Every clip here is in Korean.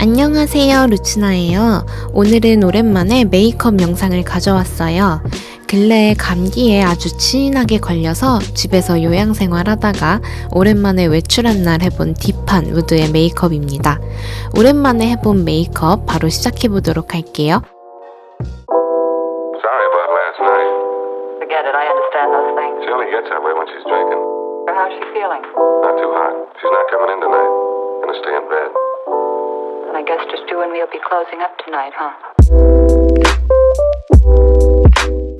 안녕하세요, 루치나예요. 오늘은 오랜만에 메이크업 영상을 가져왔어요. 근래에 감기에 아주 치인하게 걸려서 집에서 요양 생활 하다가 오랜만에 외출한 날 해본 딥한 우드의 메이크업입니다. 오랜만에 해본 메이크업 바로 시작해 보도록 할게요. Sorry about last night. Forget it. I understand those things. She only gets that way when she's drinking. How's she feeling? Not too hot. She's not coming in tonight. Gonna stay in bed. I guess just you and me will be closing up tonight, huh?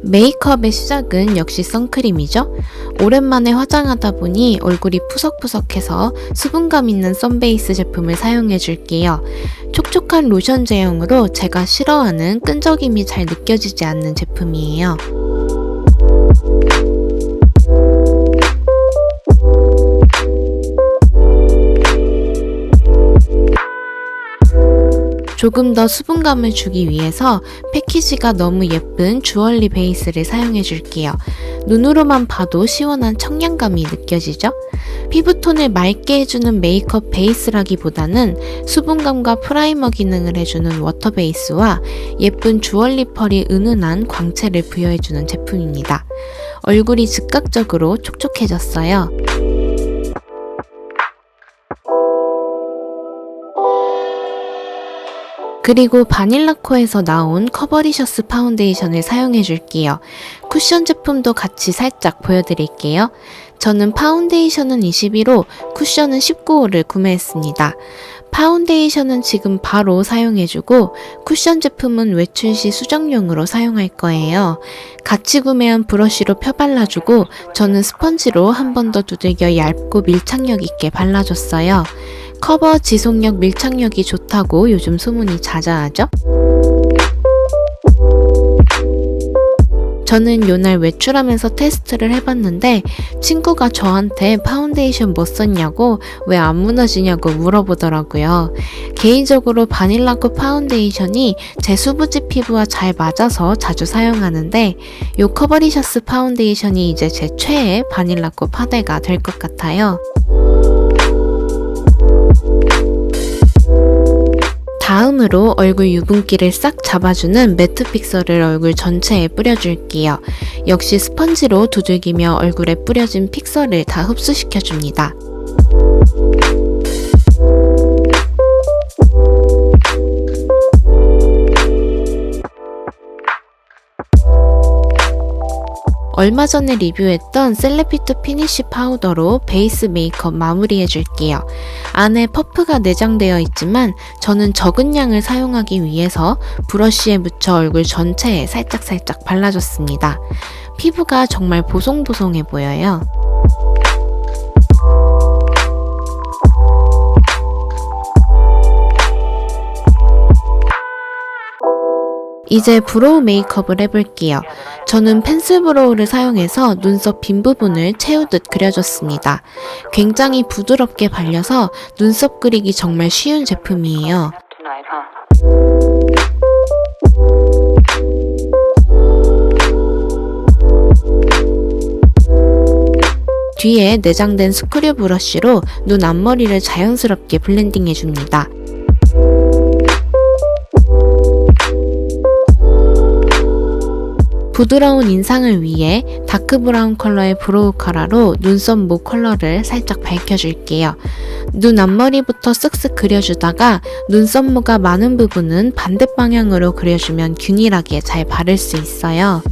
메이크업의 시작은 역시 선크림이죠. 오랜만에 화장하다 보니 얼굴이 푸석푸석해서 수분감 있는 썬베이스 제품을 사용해 줄게요. 촉촉한 로션 제형으로 제가 싫어하는 끈적임이 잘 느껴지지 않는 제품이에요. 조금 더 수분감을 주기 위해서 패키지가 너무 예쁜 주얼리 베이스를 사용해 줄게요. 눈으로만 봐도 시원한 청량감이 느껴지죠? 피부톤을 맑게 해주는 메이크업 베이스라기보다는 수분감과 프라이머 기능을 해주는 워터 베이스와 예쁜 주얼리 펄이 은은한 광채를 부여해주는 제품입니다. 얼굴이 즉각적으로 촉촉해졌어요. 그리고 바닐라코에서 나온 커버리셔스 파운데이션을 사용해 줄게요. 쿠션 제품도 같이 살짝 보여드릴게요. 저는 파운데이션은 21호, 쿠션은 19호를 구매했습니다. 파운데이션은 지금 바로 사용해주고 쿠션 제품은 외출 시 수정용으로 사용할 거예요. 같이 구매한 브러쉬로 펴발라주고 저는 스펀지로 한 번 더 두들겨 얇고 밀착력 있게 발라줬어요. 커버 지속력 밀착력이 좋다고 요즘 소문이 자자하죠? 저는 요날 외출하면서 테스트를 해봤는데 친구가 저한테 파운데이션 뭐 썼냐고 왜 안 무너지냐고 물어보더라고요. 개인적으로 바닐라코 파운데이션이 제 수부지 피부와 잘 맞아서 자주 사용하는데 요 커버리셔스 파운데이션이 이제 제 최애 바닐라코 파데가 될 것 같아요. 다음으로 얼굴 유분기를 싹 잡아주는 매트 픽서를 얼굴 전체에 뿌려줄게요. 역시 스펀지로 두들기며 얼굴에 뿌려진 픽서를 다 흡수시켜줍니다. 얼마 전에 리뷰했던 셀레피트 피니쉬 파우더로 베이스 메이크업 마무리해 줄게요. 안에 퍼프가 내장되어 있지만 저는 적은 양을 사용하기 위해서 브러쉬에 묻혀 얼굴 전체에 살짝살짝 발라줬습니다. 피부가 정말 보송보송해 보여요. 이제 브로우 메이크업을 해볼게요. 저는 펜슬 브로우를 사용해서 눈썹 빈 부분을 채우듯 그려줬습니다. 굉장히 부드럽게 발려서 눈썹 그리기 정말 쉬운 제품이에요. 뒤에 내장된 스크류 브러쉬로 눈 앞머리를 자연스럽게 블렌딩 해줍니다. 부드러운 인상을 위해 다크 브라운 컬러의 브로우 카라로 눈썹 목 컬러를 살짝 밝혀줄게요. 눈 앞머리부터 쓱쓱 그려주다가 눈썹 모가 많은 부분은 반대 방향으로 그려주면 균일하게 잘 바를 수 있어요.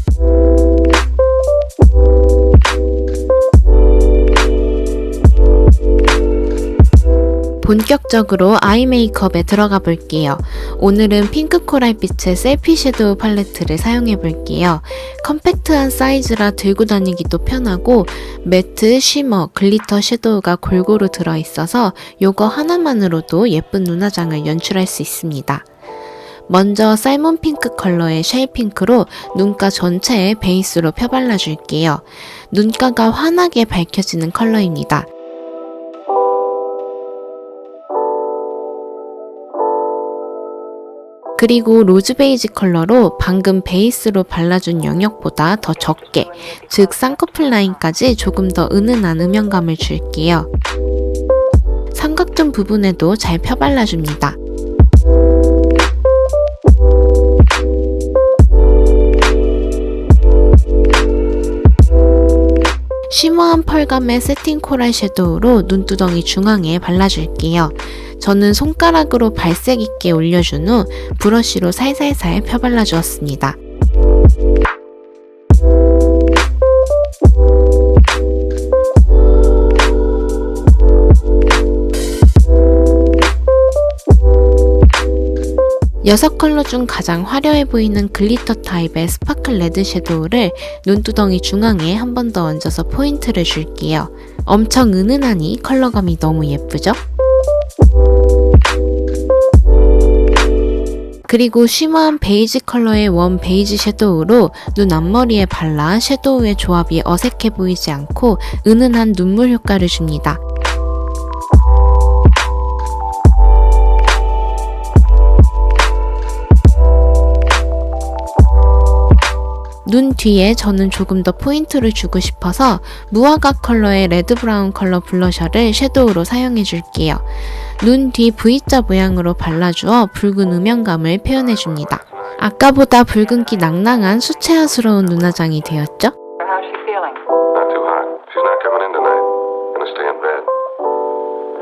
본격적으로 아이 메이크업에 들어가 볼게요. 오늘은 핑크 코랄빛의 셀피 섀도우 팔레트를 사용해 볼게요. 컴팩트한 사이즈라 들고 다니기도 편하고 매트, 쉬머, 글리터 섀도우가 골고루 들어있어서 요거 하나만으로도 예쁜 눈화장을 연출할 수 있습니다. 먼저 살몬 핑크 컬러의 쉘 핑크로 눈가 전체에 베이스로 펴발라 줄게요. 눈가가 환하게 밝혀지는 컬러입니다. 그리고 로즈 베이지 컬러로 방금 베이스로 발라준 영역보다 더 적게, 즉 쌍꺼풀 라인까지 조금 더 은은한 음영감을 줄게요. 삼각존 부분에도 잘 펴발라줍니다. 쉬머한 펄감의 세팅 코랄 섀도우로 눈두덩이 중앙에 발라줄게요. 저는 손가락으로 발색 있게 올려준 후 브러쉬로 살살살 펴발라 주었습니다. 여섯 컬러 중 가장 화려해 보이는 글리터 타입의 스파클 레드 섀도우를 눈두덩이 중앙에 한 번 더 얹어서 포인트를 줄게요. 엄청 은은하니 컬러감이 너무 예쁘죠? 그리고 쉬머한 베이지 컬러의 원 베이지 섀도우로 눈 앞머리에 발라 섀도우의 조합이 어색해 보이지 않고 은은한 눈물 효과를 줍니다. 눈 뒤에 저는 조금 더 포인트를 주고 싶어서 무화과 컬러의 레드 브라운 컬러 블러셔를 섀도우로 사용해 줄게요. 눈 뒤 V자 모양으로 발라주어 붉은 음영감을 표현해 줍니다. 아까보다 붉은기 낭낭한 수채화스러운 눈화장이 되었죠?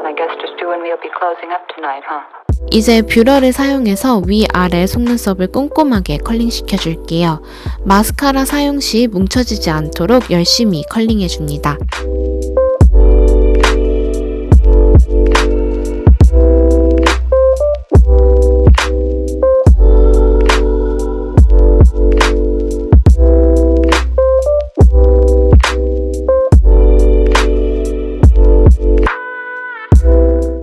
I guess just you and me'll be closing up tonight, huh? 이제 뷰러를 사용해서 위아래 속눈썹을 꼼꼼하게 컬링 시켜 줄게요. 마스카라 사용 시 뭉쳐지지 않도록 열심히 컬링해 줍니다.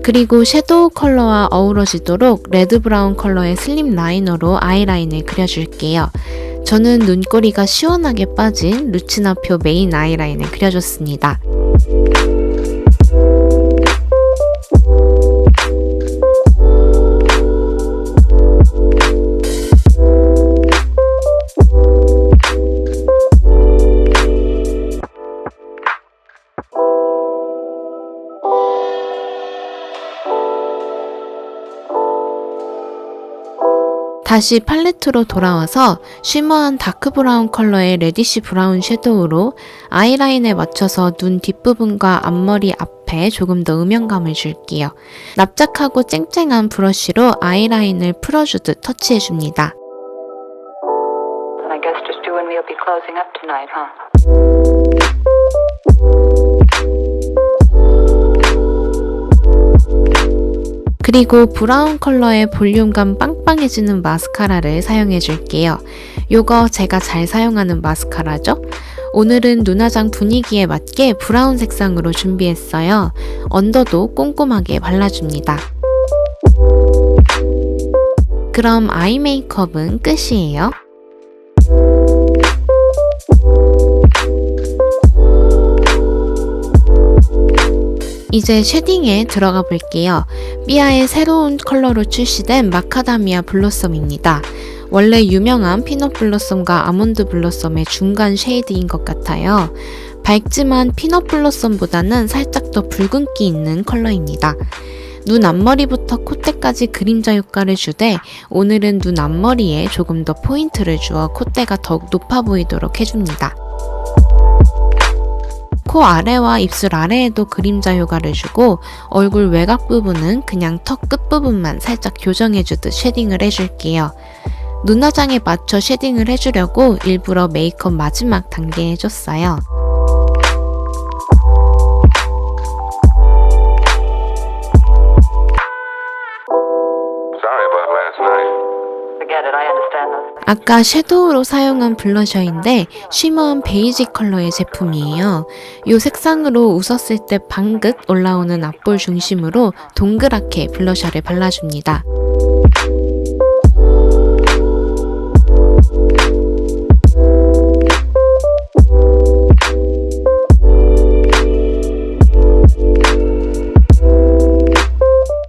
그리고 섀도우 컬러와 어우러지도록 레드 브라운 컬러의 슬립 라이너로 아이라인을 그려줄게요. 저는 눈꼬리가 시원하게 빠진 루치나표 메인 아이라인을 그려줬습니다. 다시 팔레트로 돌아와서 쉬머한 다크 브라운 컬러의 레디시 브라운 섀도우로 아이라인에 맞춰서 눈 뒷부분과 앞머리 앞에 조금 더 음영감을 줄게요. 납작하고 쨍쨍한 브러쉬로 아이라인을 풀어주듯 터치해줍니다. 그리고 브라운 컬러의 볼륨감 빵빵해지는 마스카라를 사용해 줄게요. 요거 제가 잘 사용하는 마스카라죠? 오늘은 눈화장 분위기에 맞게 브라운 색상으로 준비했어요. 언더도 꼼꼼하게 발라줍니다. 그럼 아이 메이크업은 끝이에요. 이제 쉐딩에 들어가 볼게요. 삐아의 새로운 컬러로 출시된 마카다미아 블로썸입니다. 원래 유명한 피넛 블로썸과 아몬드 블로썸의 중간 쉐이드인 것 같아요. 밝지만 피넛 블로썸보다는 살짝 더 붉은기 있는 컬러입니다. 눈 앞머리부터 콧대까지 그림자 효과를 주되 오늘은 눈 앞머리에 조금 더 포인트를 주어 콧대가 더욱 높아 보이도록 해줍니다. 코 아래와 입술 아래에도 그림자 효과를 주고 얼굴 외곽 부분은 그냥 턱 끝부분만 살짝 교정해주듯 쉐딩을 해줄게요. 눈화장에 맞춰 쉐딩을 해주려고 일부러 메이크업 마지막 단계에 해줬어요. 아까 섀도우로 사용한 블러셔인데 쉬머한 베이지 컬러의 제품이에요. 이 색상으로 웃었을 때 방긋 올라오는 앞볼 중심으로 동그랗게 블러셔를 발라줍니다.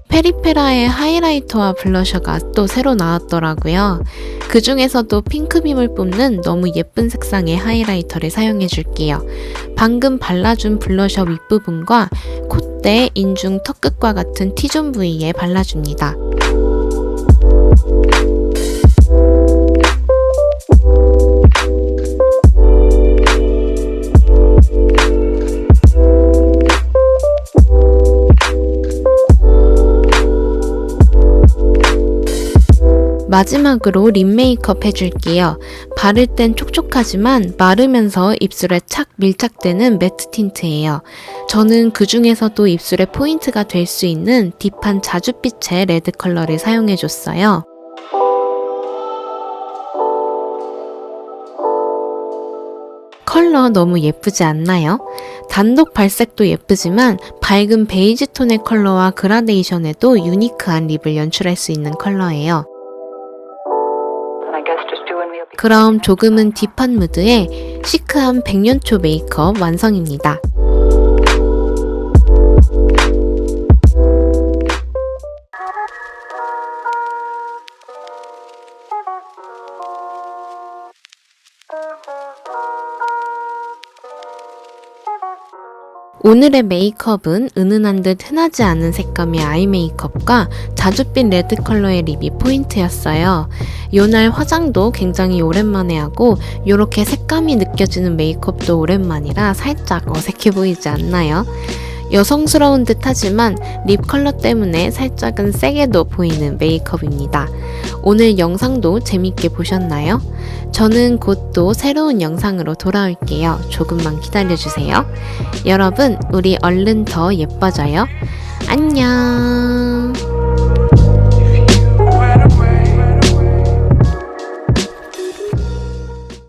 페리페라의 하이라이터와 블러셔가 또 새로 나왔더라고요. 그 중에서도 핑크빔을 뿜는 너무 예쁜 색상의 하이라이터를 사용해 줄게요. 방금 발라준 블러셔 윗부분과 콧대, 인중, 턱끝과 같은 T존 부위에 발라줍니다. 마지막으로 립 메이크업 해줄게요. 바를 땐 촉촉하지만 마르면서 입술에 착 밀착되는 매트 틴트예요. 저는 그 중에서도 입술에 포인트가 될 수 있는 딥한 자줏빛의 레드 컬러를 사용해줬어요. 컬러 너무 예쁘지 않나요? 단독 발색도 예쁘지만 밝은 베이지 톤의 컬러와 그라데이션에도 유니크한 립을 연출할 수 있는 컬러예요. 그럼 조금은 딥한 무드의 시크한 백년초 메이크업 완성입니다. 오늘의 메이크업은 은은한 듯 흔하지 않은 색감의 아이 메이크업과 자줏빛 레드 컬러의 립이 포인트였어요. 요날 화장도 굉장히 오랜만에 하고 요렇게 색감이 느껴지는 메이크업도 오랜만이라 살짝 어색해 보이지 않나요? 여성스러운 듯 하지만 립 컬러 때문에 살짝은 세게도 보이는 메이크업입니다. 오늘 영상도 재밌게 보셨나요? 저는 곧 또 새로운 영상으로 돌아올게요. 조금만 기다려주세요. 여러분, 우리 얼른 더 예뻐져요. 안녕!